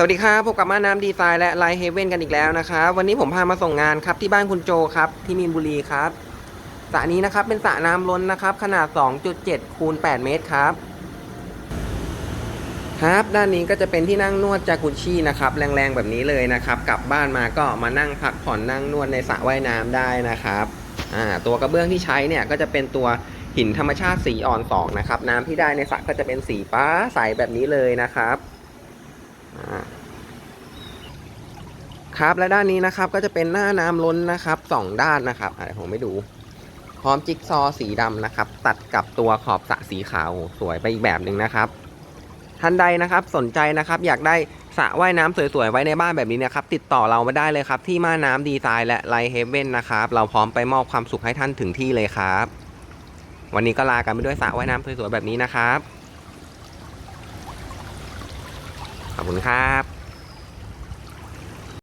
สวัสดีครับพบกับมาน้ำดีไซน์และไลท์เฮเว่นกันอีกแล้วนะครับวันนี้ผมพามาส่งงานครับที่บ้านคุณโจครับที่มีนบุรีครับสระนี้นะครับเป็นสระน้ำล้นนะครับ ขนาด 2.7คูณ8เมตรครับ ครับ ด้านนี้ก็จะเป็นที่นั่งนวดจากุชินะครับ แรงๆแบบนี้เลยนะครับ กลับบ้านมาก็มานั่งพักผ่อนนั่งนวดในสระว่ายน้ำได้นะครับอ่าตัวกระเบื้องที่ใช้เนี่ยก็จะเป็นตัวหินธรรมชาติสีอ่อนสองนะครับน้ำที่ได้ในสระก็จะเป็นสีฟ้าใสแบบนี้เลยนะครับ ครับและด้านนี้นะครับก็จะเป็นหน้าน้ำล้นนะครับสองด้านนะครับอะเดี๋ยวผมไม่ดู พร้อมจิ๊กซอสีดำนะครับ ตัดกับตัวขอบสระสีขาวสวยไปอีกแบบหนึ่งนะครับท่านใดนะครับสนใจนะครับอยากได้สระว่ายน้ำสวยๆ ไว้ในบ้านแบบนี้นะครับ ติดต่อเรามาได้เลยครับ ที่ม่าน้ำดีไซน์และไลท์เฮเว่นนะครับ เราพร้อมไปมอบความสุขให้ท่านถึงที่เลยครับ วันนี้ก็ลากันไปด้วยสระว่ายน้ำสวยๆแบบนี้นะครับ ขอบคุณครับ